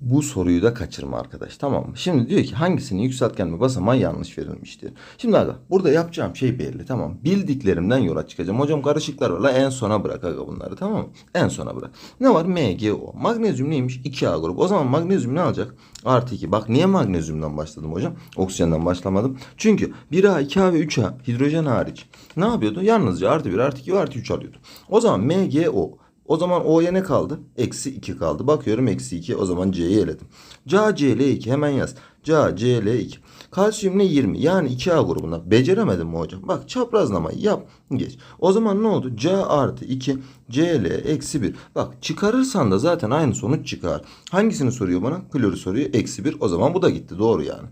Bu soruyu da kaçırma arkadaş tamam mı? Şimdi diyor ki hangisinin yükseltgen ve basamağı yanlış verilmiştir. Şimdi aga burada yapacağım şey belli tamam? Bildiklerimden yola çıkacağım. Hocam karışıklar var la en sona bırak aga bunları tamam mı? En sona bırak. Ne var? MgO. Magnezyum neymiş? 2A grubu. O zaman magnezyum ne alacak? Artı 2. Bak niye magnezyumdan başladım hocam? Oksijenden başlamadım. Çünkü 1A, 2A ve 3A hidrojen hariç. Ne yapıyordu? Yalnızca artı 1, artı 2 ve artı 3 alıyordu. O zaman MgO. O zaman O'ya ne kaldı? Eksi 2 kaldı. Bakıyorum eksi 2. O zaman C'yi eledim. CaCl2 hemen yaz. CaCl2. Kalsiyum ne 20? Yani 2A grubunda. Beceremedim mi hocam? Bak çaprazlamayı yap. Geç. O zaman ne oldu? C artı 2. Cl eksi 1. Bak çıkarırsan da zaten aynı sonuç çıkar. Hangisini soruyor bana? Klorü soruyor. Eksi 1. O zaman bu da gitti. Doğru yani.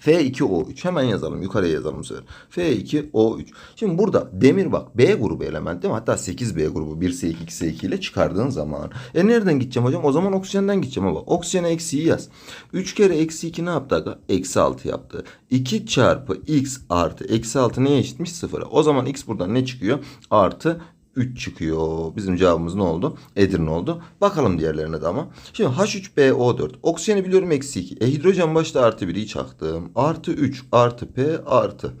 F2O3 hemen yazalım yukarıya yazalım bu sefer. F2O3. Şimdi burada demir bak B grubu element değil mi? Hatta 8B grubu 1S2 2S2 ile çıkardığın zaman. E nereden gideceğim hocam? O zaman oksijenden gideceğim ama oksijene eksiği yaz. 3 kere eksi 2 ne yaptı? Eksi 6 yaptı. 2 çarpı x artı eksi 6 neye eşitmiş? 0'a. O zaman x buradan ne çıkıyor? Artı 3 çıkıyor. Bizim cevabımız ne oldu? Edirne oldu. Bakalım diğerlerine de ama. Şimdi H3PO4. Oksijeni biliyorum eksi 2. E hidrojen başta artı 1'i çaktım. Artı 3 artı P artı.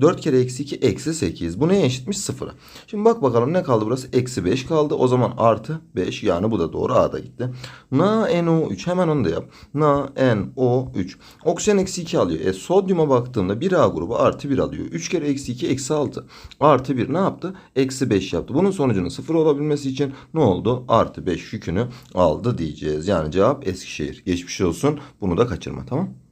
4 kere eksi 2 eksi 8. Bu neye eşitmiş? Sıfıra. Şimdi bak bakalım ne kaldı burası? Eksi 5 kaldı. O zaman artı 5 yani bu da doğru A'da gitti. NaNO3 hemen onu da yap. NaNO3. Oksijen eksi 2 alıyor. E sodyuma baktığımda 1A grubu artı 1 alıyor. 3 kere eksi 2 eksi 6. Artı 1 ne yaptı? Eksi 5 yaptı. Bunun sonucunun sıfır olabilmesi için ne oldu? Artı 5 yükünü aldı diyeceğiz. Yani cevap Eskişehir. Geçmiş olsun. Bunu da kaçırma tamam